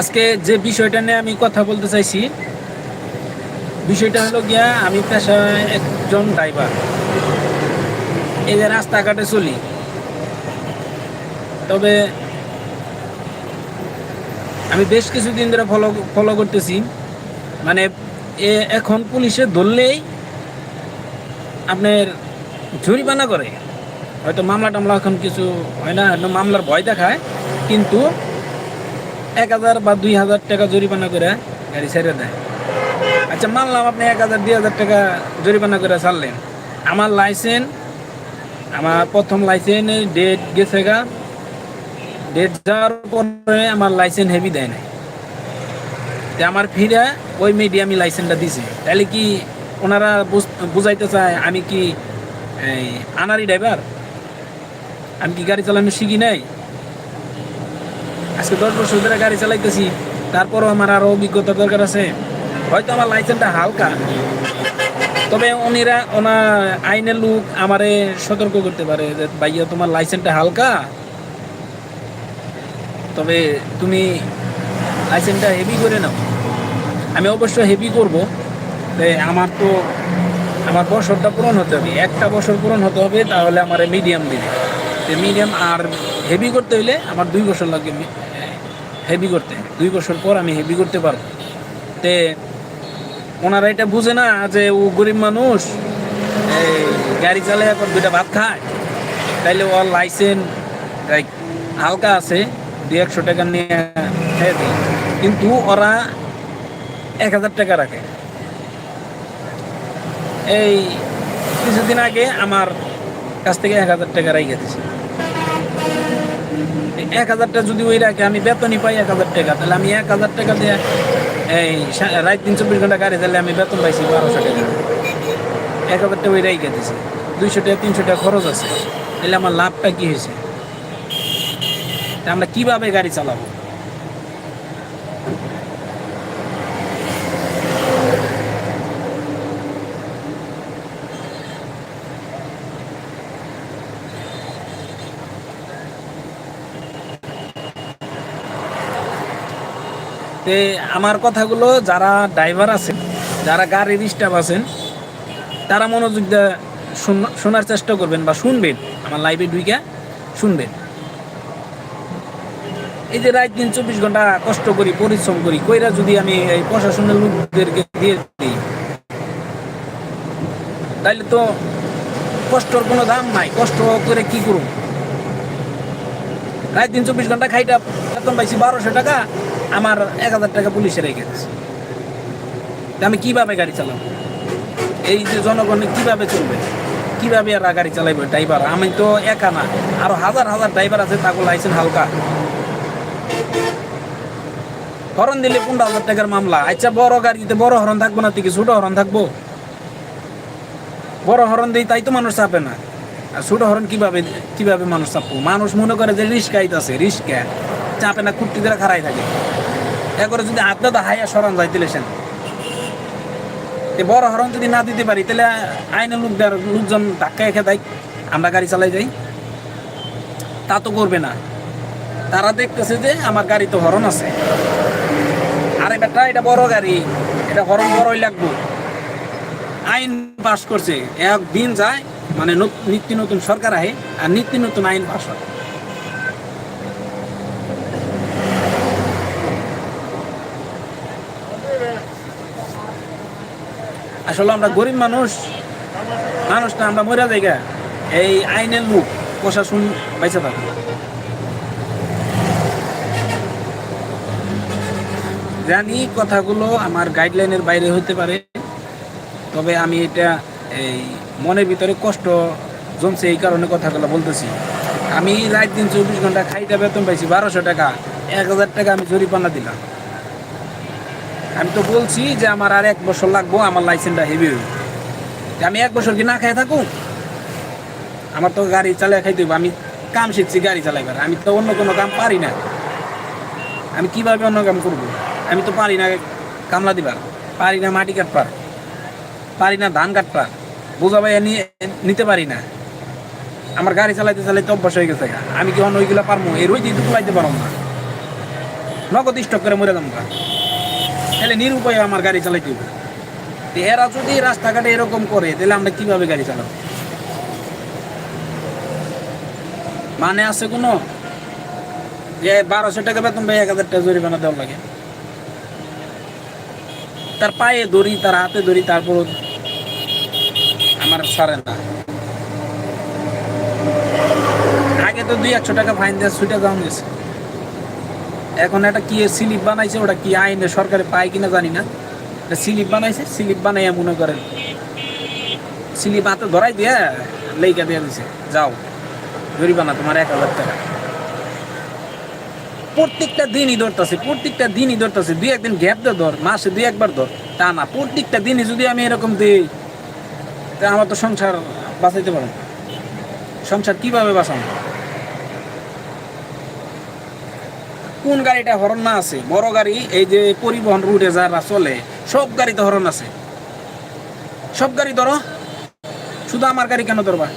আজকে যে বিষয়টা নিয়ে আমি কথা বলতে চাইছি, বিষয়টা হলো গিয়া আমি পেশায় একজন ড্রাইভার এই যে রাস্তাঘাটে চলি। তবে আমি বেশ কিছুদিন ধরে ফলো ফলো করতেছি। মানে এ এখন পুলিশে ধরলেই আপনার জরিমানা করে। হয়তো মামলা টামলা এখন কিছু হয় না মামলার ভয় দেখায়। কিন্তু এক হাজার বা দুই হাজার টাকা জরিমানা করে গাড়ি ছেড়ে দেয়। আচ্ছা মানলাম আপনি এক হাজার, দুই হাজার টাকা জরিমানা করে ছাড়লেন। আমার লাইসেন্স আমার প্রথম লাইসেন্স ডেট গেছে গা। ডেট যাওয়ার পরে আমার লাইসেন্স হেভি দেয় নাই। তে আমার ফিরে ওই মিডিয়ামই লাইসেন্সটা দিছে। তাহলে কি ওনারা বুঝ- বুঝাইতে চায় আমি কি আনারি ড্রাইভার আমি কি গাড়ি চালানো শিখি নাই? আজকে দশ বছর ধরে গাড়ি চালাইতেছি, তারপরও আমার আরও অভিজ্ঞতা দরকার আছে। হয়তো আমার লাইসেন্সটা হালকা। তবে উনিরা ওনার আইনের লোক আমারে সতর্ক করতে পারে যে, ভাইয়া, তোমার লাইসেন্সটা হালকা। তবে তুমি লাইসেন্সটা হেভি করে নাও। আমি অবশ্য হেভি করব। আমার তো, আমার বছরটা পূরণ হতে হবে। একটা বছর পূরণ হতে হবে, তাহলে আমার মিডিয়াম দিবে। মিডিয়াম আর হেভি করতে হইলে আমার দুই বছর লাগবে। হেভি করতে। দুই বছর পর আমি হেভি করতে পারব। তে ওনারা এটা বুঝে না যে ও গরিব মানুষ এই গাড়ি চালায় এখন দুইটা ভাত খায়। তাইলে ওর লাইসেন্স হালকা আছে দুই একশো টাকা নিয়ে কিন্তু ওরা এক হাজার টাকা রাখে। এই কিছুদিন আগে আমার কাছ থেকে এক হাজার টাকা রাই গেছে এক হাজারটা যদি ওই রাখে, আমি বেতনই পাই এক হাজার টাকা। তাহলে আমি এক হাজার টাকা দিয়ে এই রাত তিন চব্বিশ ঘণ্টা গাড়ি তাহলে আমি বেতন পাইছি বারোশো টাকা। এক হাজার টাকা ওই রাইকে দিছি। দুইশো টাকা, তিনশো টাকা খরচ আছে। তাহলে আমার লাভটা কি হয়েছে? আমরা কীভাবে গাড়ি চালাবো? তে আমার কথাগুলো যারা ড্রাইভার আছেন, যারা গাড়ির স্টাফ আছেন, তারা মনোযোগ দিয়ে শোনার চেষ্টা করবেন বা শুনবেন, আমার লাইভে ঢুইকা শুনবেন। এই যে রাত দিন চব্বিশ ঘণ্টা কষ্ট করি, পরিশ্রম করি, কইরা যদি আমি এই প্রশাসনের লোকদেরকে দিয়ে দিই, তাইলে তো কষ্টর কোনো দাম নাই, কষ্ট করে কি করুন রাত দিন চব্বিশ ঘণ্টা খাইটা বেতন পাইছি বারোশো টাকা আমার এক হাজার টাকা পুলিশে রেখে দিচ্ছে আমি কীভাবে গাড়ি চালাবো? এই যে জনগণ কীভাবে চলবে? কীভাবে এরা গাড়ি চালাইবে ড্রাইভার? আমি তো একা না। আরও হাজার হাজার ড্রাইভার আছে, তাকে লাইসেন্স হালকা। হরন দিলে পনেরো হাজার টাকার মামলা। আচ্ছা বড় গাড়িতে বড় হরণ থাকব না তুই ছোট হরণ থাকব? বড় হরণ দিই, তাই তো মানুষ চাপে না। আর ছোট হরণ কীভাবে কীভাবে মানুষ চাপবো? মানুষ মনে করে যে রিস্কা আইতাছে, রিস্কা চাপে না কুর্তি ধরে খারাই থাকে। একবারে যদি দাদা হাইয়া সরান সেন। এ বড় হরন যদি না দিতে পারি, তাহলে আইনের লোক লোকজন ধাক্কা খেয়ে দেয়, আমরা গাড়ি চালাই যাই। তা তো করবে না। তারা দেখতেছে যে আমার গাড়ি তো হরন আছে। আরে বেটা, এটা বড় গাড়ি, এটা হরন বড়ই লাগবো। আইন পাস করছে। একদিন যায় মানে নত- নিত্য নতুন সরকার আহে, আর নিত্য নতুন আইন পাশ হয়। আসলে আমরা গরিব মানুষ মানুষটা আমরা মরা জায়গা এই আইনের লোক প্রশাসন বাইসে থাকবে জানি কথাগুলো আমার গাইডলাইনের বাইরে হতে পারে, তবে আমি এটা এই মনের ভিতরে কষ্ট জমছে এই কারণে কথাগুলো বলতেছি। আমি রাত দিন চব্বিশ ঘণ্টা খাইটা বেতন পাইছি বারোশো টাকা, এক হাজার টাকা আমি জরিপানা দিলাম। আমি তো বলছি যে আমার আর এক বছর লাগবো, আমার লাইসেন্সটা হেভি হইব। তা আমি এক বছর কি না খাই থাকুক আমার তো গাড়ি চালাই খাইতে হইব। আমি কাম শিখছি গাড়ি চালাইবার। আমি তো অন্য কোনো কাম পারি না। আমি কীভাবে অন্য কাম করব? আমি তো পারি না কামলা দিবার। পারি না মাটি কাটবার। পারি না ধান কাটবার। বোঝাবাই নিয়ে নিতে পারি না। আমার গাড়ি চালাইতে চালাইতে অভ্যাস হয়ে গেছে আমি কি অন্য ওইগুলো পারব এর ওই দিয়ে তুলাইতে পারব না। নগদ স্টক করে মরে যাব তাহলে নিরুপায় আমার গাড়ি চালাইতে হবে। এরা যদি রাস্তাঘাটে এরকম করে, তাহলে আমরা কীভাবে গাড়ি চালাবো? মানে আছে কোনো? যে বারোশো টাকা বেতন পাই এক হাজার টাকা জরিমানা দেওয়া লাগে। তার পায়ে ধরি তার হাতে ধরি তারপর আমার সারে না। আগে তো দুই একশো টাকা ফাইন দেওয়া ছুটে যাওয়া গেছে এখন একটা কি স্লিপ বানাইছে, ওটা কি আইনে সরকারে পায় কিনা জানি না। স্লিপ বানাইছে, স্লিপ বানাইয়া মনে করেন, স্লিপ হাতে ধরাই দিয়ে লেইকা দিয়ে দিছে, যাও, জরিমানা তোমার এক হাজার টাকা। প্রত্যেকটা দিনই ধরতেছে, প্রত্যেকটা দিনই ধরতেছে, দুই একদিন গ্যাপ দিয়ে ধর, মাসে দুই একবার ধর, তা না, প্রত্যেকটা দিনই যদি আমি এরকম দিই, তা আমার তো সংসার বাঁচাইতে পারো না। সংসার কীভাবে বাঁচানো কোন গাড়িটা হরন না আছে? বড় গাড়ি, এই যে পরিবহন রুটে যারা চলে, সব গাড়িতে হরন আছে। সব গাড়ি ধরো। শুধু আমার গাড়ি কেন ধরবা?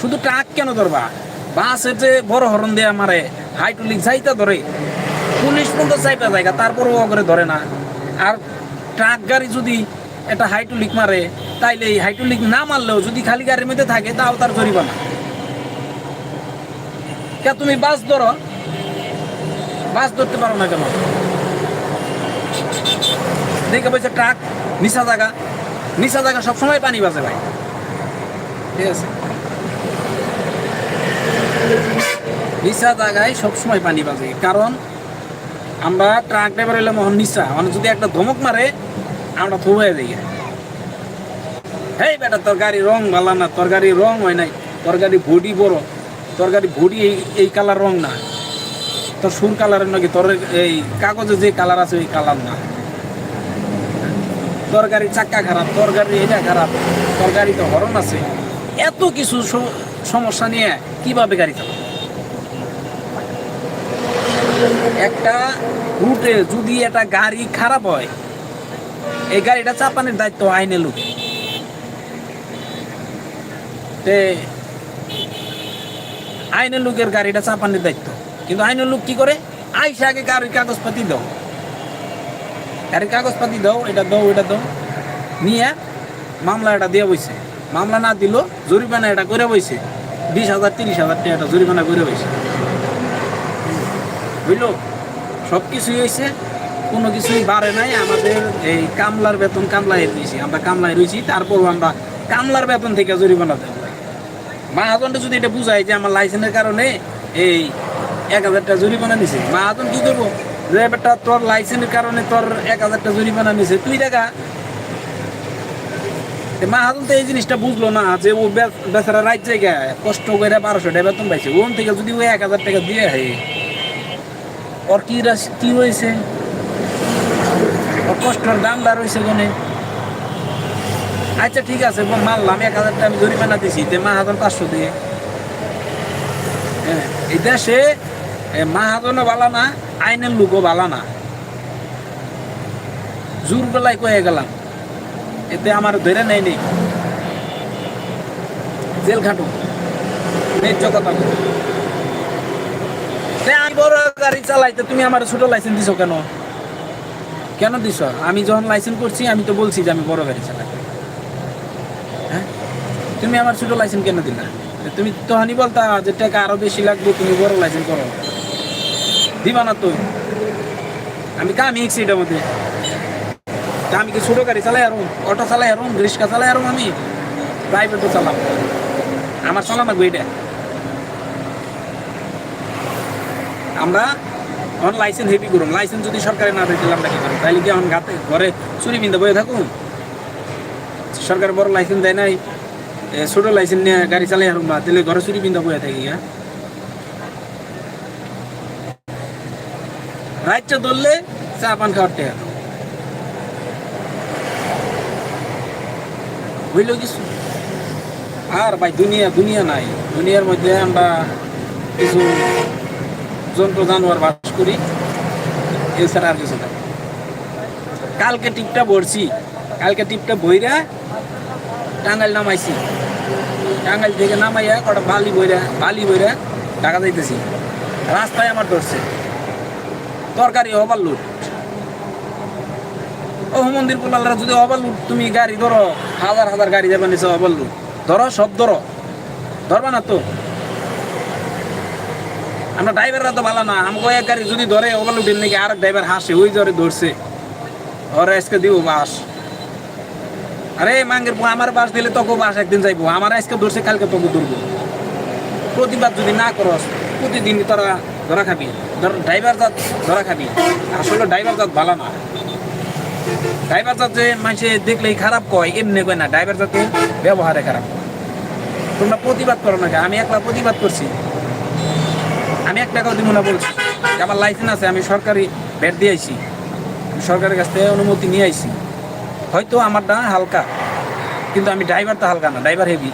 শুধু ট্রাক কেন ধরবা? বাসের যে বড় হরন দেয়া মারে হাইটুলিক যাইতা ধরে, পুলিশ পর্যন্ত চাইপা জায়গা, তারপরেও করে ধরে না। আর ট্রাক গাড়ি যদি একটা হাইটুলিক মারে, তাইলে এই হাইটুলিক না মারলেও যদি খালি গাড়ির মধ্যে থাকে, তাও তার জরিমানা। কে তুমি বাস ধরো বাস ধরতে পারো না কেন? দেখে বলছে, ট্রাক নিশা জায়গা। নিশা জায়গা সবসময় পানি বাজে ভাই। ঠিক আছে? নিশা জায়গায় সবসময় পানি বাজে, কারণ আমরা ট্রাক ড্রাইভার হইলে মোহন নিশা মানে যদি একটা ধমক মারে, আমরা থু হয়ে যাই হেই বেটা, তোর গাড়ি রং ভালো না, তোর গাড়ি রং হয় নাই, তোর গাড়ি বডি বড়, তোর গাড়ি বডি এই এই কালার রং না। তোর সুর কালারের নাকি? তোর এই কাগজে যে কালার আছে ওই কালার না। তোর গাড়ির চাক্কা খারাপ, তোর গাড়ি এটা খারাপ, তোর গাড়িতে হরন আছে। এত কিছু সমস্যা নিয়ে কীভাবে গাড়ি চালাবো? একটা রুটে যদি একটা গাড়ি খারাপ হয়, এই গাড়িটা চাপানোর দায়িত্ব আইনে লোক তে আইনের লোকের গাড়িটা চাপানোর দায়িত্ব। কিন্তু আইনের লোক কি করে? আইসা আগে গাড়ির কাগজপাতি দাও। গাড়ির কাগজপাতি দাও, এটা দাও এটা দাও। নিয়ে মামলা এটা দিয়ে বইছে। মামলা না দিল, জরিমানা এটা করে বইছে। বিশ হাজার, তিরিশ হাজার টাকা এটা জরিমানা করে বইছে। বুঝলো? সব কিছুই হয়েছে কোনো কিছুই বাড়ে নাই। আমাদের এই কামলার বেতন কামলায় রয়েছি। আমরা কামলায় রয়েছি, তারপরও আমরা কামলার বেতন থেকে জরিমানা দেবো। মাহাজনটা যদি এটা বুঝায় যে আমার লাইসেন্সের কারণে এই এক হাজার টাকা জরিমানা নিছে। মাহাজন কি করব? যে বেটা তোর লাইসেন্সের কারণে তোর এক হাজার টাকা জরিমানা নিছে। তুই টাকা মাহাজন তো এই জিনিসটা বুঝলো না যে ও বেচারা রাত জায়গায় কষ্ট করে বারোশো টাকা বেতন পাইছে। ওন থেকে যদি ও এক হাজার টাকা দিয়ে হয় ওর কি কি হয়েছে? ওর কষ্টের দামটা রয়েছে কোনে? আচ্ছা ঠিক আছে মানলাম এক হাজার টাকা আমি জরিমানা দিছি। তে মাহাজন পাঁচশো দিয়ে হ্যাঁ এই এ, মাহাজনও ভালো না, আইনের লোকও ভালো না। জোর বেলায় কয়ে গেলাম, এতে আমার ধরে নেই নেই। জেল খাটো, ন্যায্য কথা আমি বড় গাড়ি চালাইতে তুমি আমার ছোট লাইসেন্স দিছো কেন? কেন দিছ? আমি যখন লাইসেন্স করছি, আমি তো বলছি যে আমি বড় গাড়ি চালাই। হ্যাঁ? তুমি আমার ছোট লাইসেন্স কেন দিলা? তুমি তখনই বলতা যে টাকা আরও বেশি লাগবে, তুমি বড় লাইসেন্স করো। দিবা না তো। আমি কামি শিখছি এটার মধ্যে আমি কি ছোট গাড়ি চালাই আরও? অটো চালাই আরও? রিক্সা চালাই আরও আমি? প্রাইভেটও চালাম। আমার চালান এটা। আমরা এখন লাইসেন্স হেভি করুন। লাইসেন্স যদি সরকারে না দিতে আমরা কি করুন তাইলে কি এখন গাতে ঘরে চুরি বিন্দা বয়ে থাকুন? সরকার বড় লাইসেন্স দেয় নাই। ছোট লাইসেন্স নিয়ে গাড়ি চালাই বা, তাহলে ঘরে চুরি বিন্দা বয়ে থাকি হ্যাঁ? রাইটটা ধরলে চা পান খাওয়ার বুঝলো কিছু? আর ভাই, দুনিয়া দুনিয়া নাই। দুনিয়ার মধ্যে আমরা কিছু জন্তু জানোয়ার বাস করি এছাড়া আর কিছু না কালকে টিপটা ভরছি। কালকে টিপটা বইরা টাঙ্গাইল নামাইছি। টাঙ্গাইল থেকে নামাইয়া কটা বালি বইরা বালি বইরা ঢাকা যাইতেছি। রাস্তায় আমার ধরছে। তরকারি ওভারলোড ও মন্দির পোলালরা যদি ওভারলোড তুমি গাড়ি ধরো, হাজার হাজার গাড়ি যাবে নিচে ওভারলোড ধরো, সব ধরো। ধরবা না তো? আমরা ড্রাইভাররা তো ভালো না, আমাকে এক গাড়ি যদি ধরে ওভারলোডের নাকি আর ড্রাইভার হাসে, ওই ধরে ধরছে। ওরা, আজকে দিব বাস। আরে, মাঙ্গের আমার বাস দিলে তোকে বাস একদিন যাইবো। আমার আজকে ধরছে, কালকে তোকে ধরবো। প্রতিবাদ যদি না করস প্রতিদিন তোরা ধরা খাবি। ড্রাইভার জাত ধরা খাবি। আসলে ড্রাইভার জাত ভালো না। ড্রাইভার জাত যে মানুষে দেখলেই খারাপ কয়, এমনি কয় না ড্রাইভার জাতে ব্যবহারে খারাপ। তোমরা প্রতিবাদ করো না আমি একলা প্রতিবাদ করছি। আমি এক টাকাও দিব না বলছি। আমার লাইসেন্স আছে, আমি সরকারি ব্যাট দিয়ে আইছি। সরকারের কাছ থেকে অনুমতি নিয়ে আইছি। হয়তো আমারটা হালকা, কিন্তু আমি ড্রাইভার তো হালকা না ড্রাইভার হেভি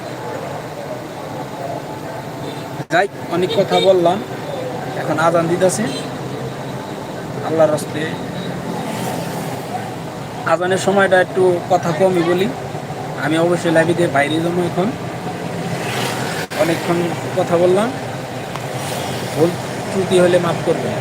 যাই, অনেক কথা বললাম। এখন আজান দিতেছে। আল্লাহর রাস্তে আজানের সময়টা একটু কথা কমই বলি। আমি অবশ্যই লাইব্রেরিতে বাইরে যাব এখন। অনেকক্ষণ কথা বললাম। ভুল ত্রুটি হলে মাফ করবেন।